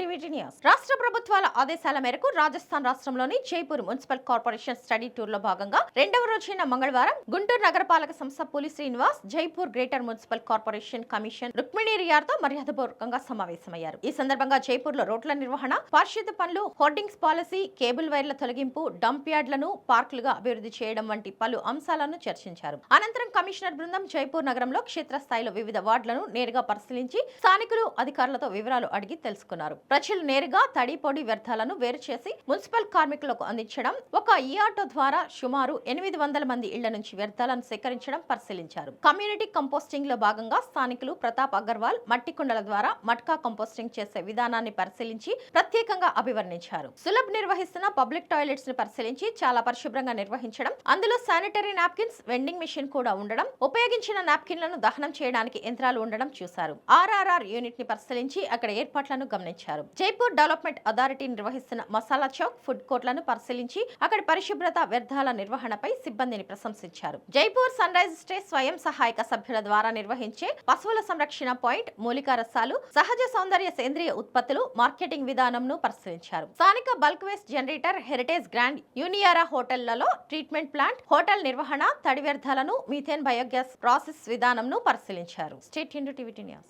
TV news రాష్ట్ర ప్రభుత్వాల ఆదేశాల మేరకు రాజస్థాన్ రాష్ట్రంలోని జైపూర్ మున్సిపల్ కార్పొరేషన్ స్టడీ టూర్లో భాగంగా రెండవ రోజైన మంగళవారం గుంటూరు నగరపాలక సంస్థ Puli Srinivas Jaipur greater municipal corporation commission Rukmini రియార్తో మర్యాదపూర్వకంగా సమావేశమయ్యారు. ఈ సందర్భంగా జైపూర్లో రోడ్ల నిర్వహణ పారిశుద్ధ పనులు హోర్డింగ్స్ పాలసీ కేబుల్ వైర్ల తొలగింపు డంప్ యార్డ్లను పార్కులుగా అభివృద్ధి చేయడం వంటి పలు అంశాలను చర్చించారు. అనంతరం కమిషనర్ బృందం జైపూర్ నగరంలో క్షేత్రస్థాయిలో వివిధ వార్డులను నేరుగా పరిశీలించి స్థానికులు అధికారులతో వివరాలు అడిగి తెలుసుకున్నారు. ప్రజలు నేరుగా తడి పొడి వ్యర్థాలను వేరు చేసి మున్సిపల్ కార్మికులకు అందించడం ఒక ఈ ఆటో ద్వారా సుమారు ఎనిమిది వందల మంది ఇళ్ళ నుంచి వ్యర్థాలను సేకరించడం పరిశీలించారు. కమ్యూనిటీ కంపోస్టింగ్లో భాగంగా స్థానికులు ప్రతాప్ అగర్వాల్ మట్టి కుండల ద్వారా మట్కా కంపోస్టింగ్ చేసే విధానాన్ని పరిశీలించి ప్రత్యేకంగా అభివర్ణించారు. సులభ్ నిర్వహిస్తున్న పబ్లిక్ టాయిలెట్స్ని పరిశీలించి చాలా పరిశుభ్రంగా నిర్వహించడం అందులో శానిటరీ నాప్కిన్స్ వెండింగ్ మిషన్ కూడా ఉండడం ఉపయోగించిన నాప్కిన్లను దహనం చేయడానికి యంత్రాలు ఉండడం చూశారు. ఆర్ఆర్ఆర్ యూనిట్ని పరిశీలించి అక్కడ ఏర్పాట్లను గమనించారు. జైపూర్ డెవలప్మెంట్ అథారిటీ నిర్వహిస్తున్న మసాలా చౌక్ ఫుడ్ కోర్ట్లను పరిశీలించి అక్కడ పరిశుభ్రత వ్యర్థాల నిర్వహణపై సిబ్బందిని ప్రశంసించారు. జైపూర్ సన్ రైజ్ స్టే స్వయం సహాయక సభ్యుల ద్వారా నిర్వహించే పశువుల సంరక్షణ పాయింట్ మూలికా రసాలు సహజ సౌందర్య సేంద్రియ ఉత్పత్తులు మార్కెటింగ్ విధానంను పరిశీలించారు. స్థానిక bulk waste generator heritage grand యూనియారా హోటళ్ళలో ట్రీట్మెంట్ ప్లాంట్ హోటల్ నిర్వహణ తడి వ్యర్థాలను మీథేన్ బయోగ్యాస్ ప్రాసెస్ విధానంను పరిశీలించారు. State Indu TV news.